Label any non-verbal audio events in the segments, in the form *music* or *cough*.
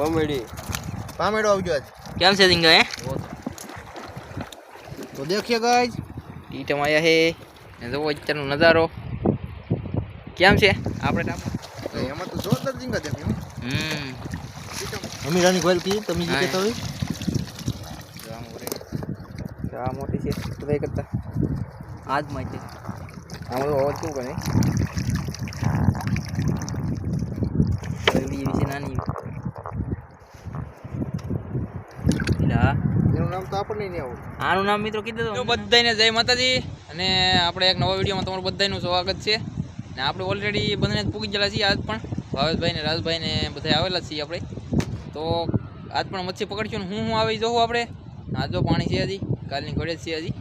Comedy. પામેડો આવજો આજ. કેમ છે ઝીંગા હે? તો દેખીએ ગાઈઝ ટીટમ આયા હે. ને જો અત્યારનો નજારો. કેમ છે? આપણે ટાપુ એમાં તો જોરદાર જીંગા દેખ્યું હમ. અમીરાની ગોલ કી તમે. જીતે તો આ મોટી છે. બધા કરતા. આજમાં છે આમાં તો અવાજ કેવું કરે પેલી છે નાની. એનું નામ તો આપણને નહીં આવડે આનું નામ મિત્રો કીધું તો બધાને જય માતાજી. અને આપણે એક નવા વિડીયોમાં તમારું બધાનું સ્વાગત છે. ને આપણે ઓલરેડી બધાને પૂગી ગયેલા છીએ આજ પણ. ભાવેશભાઈ ને રાજભાઈ ને બધા આવેલા છીએ આપણે. તો આજ પણ મચ્છી પકડશું ને હું હું આવી જોઉં આપણે. આજ જો પાણી છે હજી. કાલની ઘડે જ છે હજી.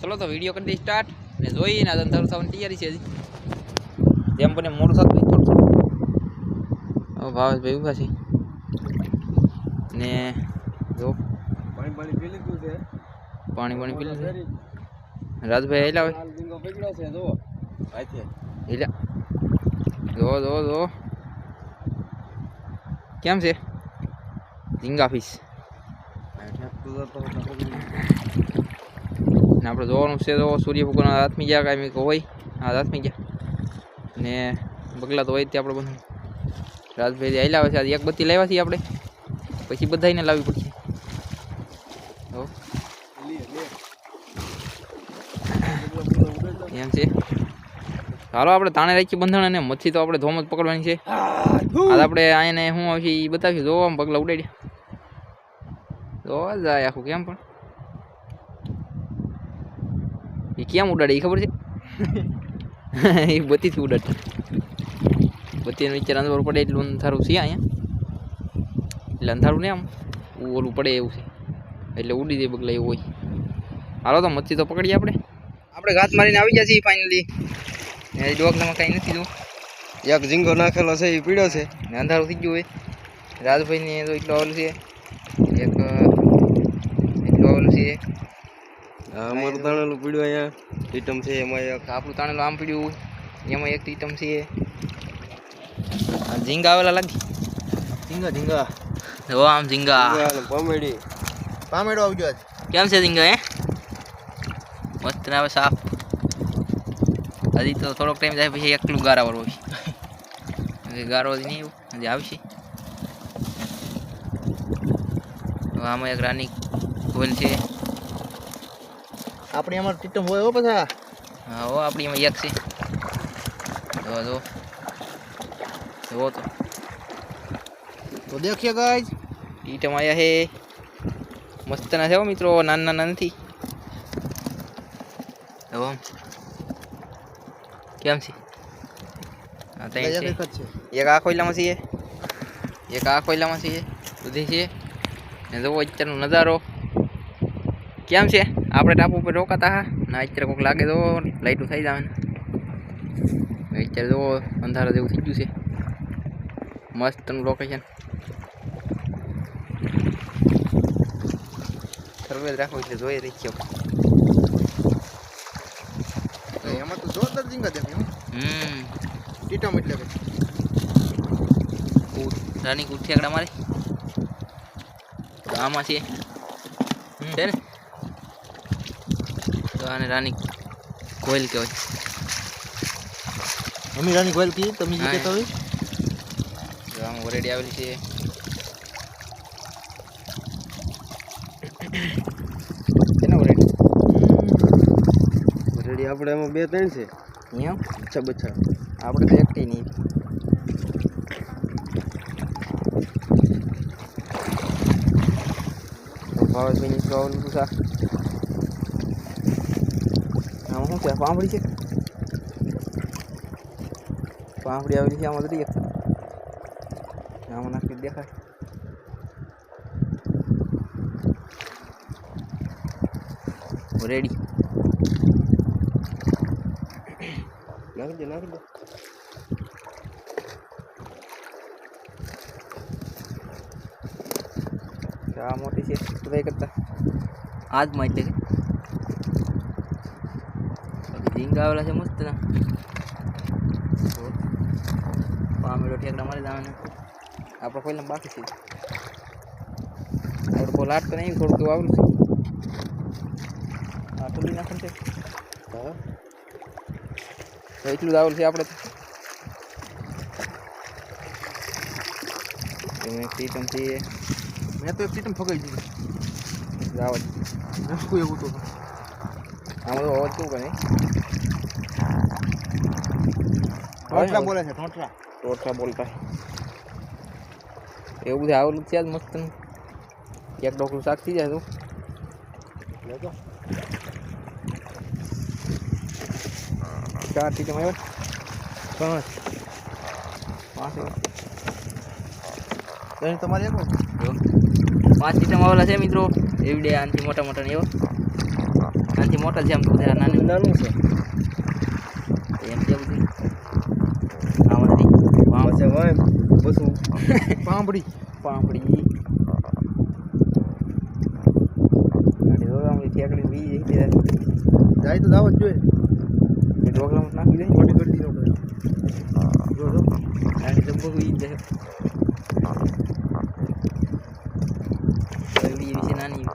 ચલો તો વીડિયો કરી દઈએ સ્ટાર્ટ. ને જોઈએ ને આજ અંધારું થવાની તૈયારી છે હજી. જેમ બને મોડું થતું હોય થોડું થોડું. ભાવેશભાઈ ઊભા છે. ને જો. પાણી પાણી પાણી પાણી પી લીધું રાજભાઈ હેલા હોય. હેલા જો જો જો કેમ છે? ઝીંગા ફીસ ને આપણે જોવાનું છે તો સૂર્ય ભગવાન હાથમી ગયા કાંઈ હોય. હા હાથમી ગયા. ને બગલા તો હોય તે આપણે બધું રાજભાઈ આવેલા હોય છે આજે એક બત્તી લાવ્યા છીએ આપણે. પછી બધાને લાવવી પડશે હો એમ છે. હાલો આપણે તાણે રાખી બંધણ અને મચ્છી તો આપણે ધોમ જ પકડવાની છે. આજ આપણે આને શું આવશે એ બતાવીશું જોવા આમ પગલા ઉડાડ્યા. જોવા જાય આખું કેમ પણ? એ કેમ ઉડાડે એ ખબર છે? *laughs* એ બતીથી ઉડાડતા બત્તીનું વિચાર અંધારું પડે એટલું અંધારું છે અહીંયા. એટલે અંધારું ને આમ ઓલું પડે એવું છે. એટલે ઉડી દે બગલા એવું હોય. હાલો તો મચ્છી તો પકડીએ આપણે. આપણે ઘાત મારીને આવી ગયા છીએ ફાઇનલી ડોગલામાં કાંઈ નથી જો એક ઝીંગો નાખેલો છે એ પીળો છે. ને અંધારું થઈ ગયું હોય રાજભાઈને તો એટલો આવેલું છે. એક એટલું આવેલું છે. આ અમારું તાણેલું પીડ્યું અહીંયા આઈટમ છે એમાં એક. આપણું તાણેલું આમ પીડ્યું એમાં એક ટીટમ છે. આ ઝીંગા આવેલા લાગી. ઝીંગા ઝીંગા. જો આમ ઝીંગા. પામેડી પામેડો આવજો આજ. કેમ છે ઝીંગા હે? મસ્ત ને આવે સાફ. હજી તો થોડોક ટાઈમ જાય પછી એકલું ગારાવાળું હોય. હજી ગારો નહીં એવું હજી આવશે. તો આમાં એક રાની ગોલ છે. આપણી અમાર ટીટમ હોય હો પાછા. હા હો આપણી એમાં એક છે. જો જો જુઓ તો. તો દેખીએ ગાઈઝ ટીટમ આવ્યા હે. મસ્ત ના છે મિત્રો નાના નાના નથી. આમ. કેમ છે? એક આ કોયલામાં છે એક આ કોયલામાં છે સુધી છે ને જુઓ અત્યારનો નજારો. કેમ છે? આપણે ટાપુ ઉપર રોકાતા હા? ના અત્યારે કોઈક લાગે તો લાઈટું થઈ ને અત્યારે જુઓ અંધારા જેવું થઈ ગયું છે. મસ્તનું લોકેશન સર્વે જ એટલે જોઈ રહી છે એમાં દેખ્યું હમ. ટીટમ એટલે કે ઉઠ રાની ઉઠી આગળ મારે. તો આમાં છે. છે ને? તો આને રાની કોઈલ કહેવાય. અમીરાની ગોલ કી તમે જે કહેતા હોય. જો આમ ઓલરેડી આવેલી છે. આપણે એમાં બે ત્રણ છે. અહીંયા અચ્છા બચ્છા આપણે તો એકટી નહીં ભાવેશભાઈની પ્રોબ્લેમ શું છે આમાં શું છે પાંપડી છે પાંપડી આવેલી છે આમાં જરી એક આમાં નાખી દેખાય રેડી નાખી દે નાખી દે આ મોટી છે બધા કરતા આજમાં એટલે ઝીંગા આવેલા છે મસ્ત ના પામેડો ઠેકડા મારી જવાના આપણે પહેલાં બાકી છે આપણે બહુ લાટ તો નહીં એવું આવેલું છે આટલું ટોલી નાખવાનું છે હા એટલું જ આવેલું છે આપણે તો. મેં સીટમ છે મેં તો એક સીટમ ફગાઈ દીધી. આવાજ નસકું એવું તો આમાં તો અવાજ કેવું કરે ઠોઠરા બોલે છે ઠોઠરા ટોટલા બોલતા. એવું બધું આવેલું છે આજ મસ્ત. એક ડોકલું શાક થઈ જાય તું. લેજો. ચારથી તમે પાંચ પાંચ તમારે? પાંચથી આવેલા છે મિત્રો. એવડે આનથી મોટા મોટા ને એવો આનથી મોટા છે આમ તો બધા નાની. નાનું છે. એમ છે બધી. આમાંથી વામ. છે હોય બસું પાપડી. તે જાય તો દાવત જોઈએ. ઢોકળામાં નાખી દે મોટી ગड्डी નો કરે જો જો ગાડી જબ્બો વી જાય એવડી એવી છે નાની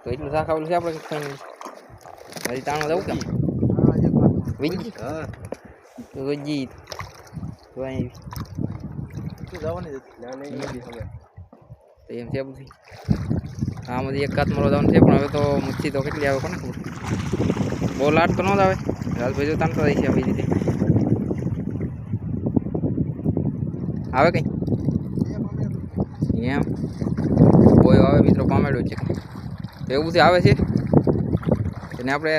તો એટલું શાક આવેલું છે આપણે કંઈક ખાઈને હજી તાણમાં જવું કેમ હા એક વાત વીજી હા તો ગજી તો અહીં તું જવાની હતી ના નહીં નથી હવે તો એમ છે બધું આમાંથી એક કાત મારો જવાનું છે, પણ હવે તો મચ્છી તો કેટલી આવે કોને ખબર? બહુ લાટ તો ન જ આવે. રાજભાઈ તો તાણતા જાય છે રીતે. આવે કઈ? એમ? કોઈ આવે મિત્રો પામેડો છે. તો એવું બધું આવે છે. એને આપણે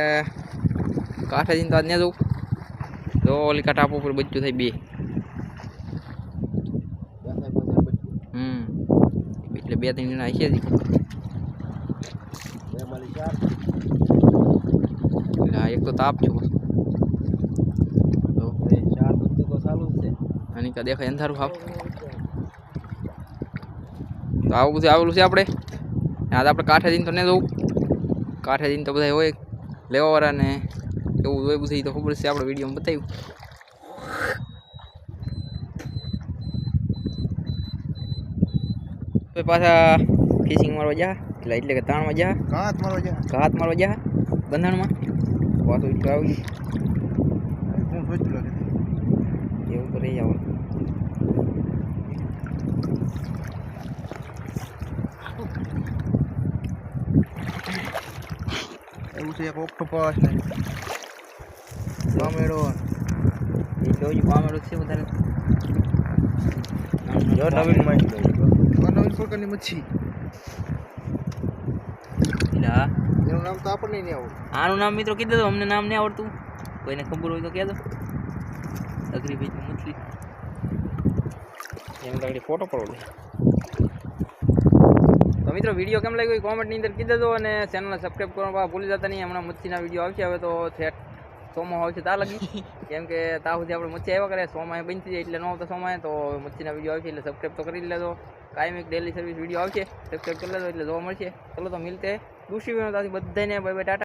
કાંઠે જઈને તો આજ ત્યાં જવું. તો ઓલી કાંઠા આપો ઉપર બચ્ચું થાય બે. હમ. એટલે બે ત્રણ જણા જ એટલે એક તો તાપ છું તો આની કા દેખાય અંધારું હાફ તો આવું બધું આવેલું છે આપણે આજ આપણે કાંઠે જઈને તો ન જવું કાંઠે જઈને તો બધા હોય લેવાવાળા ને એવું હોય બધું તો ખબર છે આપણે વિડીયોમાં બતાવ્યું પાછા ફિશિંગ મારવા જા એટલે એટલે કે તાણમાં જા ઘાત મારો જા ઘાત મારવા જા બંધાણમાં પાછું એટલું આવી. હું સોચું લાગે? એવું તો રહી જવાનું એવું છે એક ઓક્ટોપસ ને પામેડો એ જોયું પામેડો છે વધારે. જો નવીનમાં નવીન પ્રકારની મચ્છી. હા એનું નામ તો આપણને નહીં આવડતું. આનું નામ મિત્રો કીધું તો અમને નામ નહીં આવડતું. કોઈને ખબર હોય તો કહેજો. અઘરી ભાઈ મછલી એમ લાગડી ફોટો પડો તો મિત્રો વીડિયો કેમ લાગ્યો કોમેન્ટની અંદર કીધો દો અને ચેનલને સબસ્ક્રાઈબ કરવા ભૂલી જતા નહીં. હમણાં મચ્છીના વીડિયો આવશે. હવે તો થેટ સોમાં આવશે તા લગી. કેમ કે તા સુધી આપણે મચ્છી આવ્યા કરે. સોમાં બની જાય એટલે ન આવતા સોમાં તો મચ્છીના વીડિયો આવશે એટલે સબસ્ક્રાઈબ તો કરી લેજો. કાયમ એક ડેલી સર્વિસ વીડિયો આવશે. સબસ્ક્રાઈબ કરી લેજો એટલે જોવા મળશે. ચલો તો મિલતે. દૂસરી વીડિયો બધાને બાય બાય ટાટા.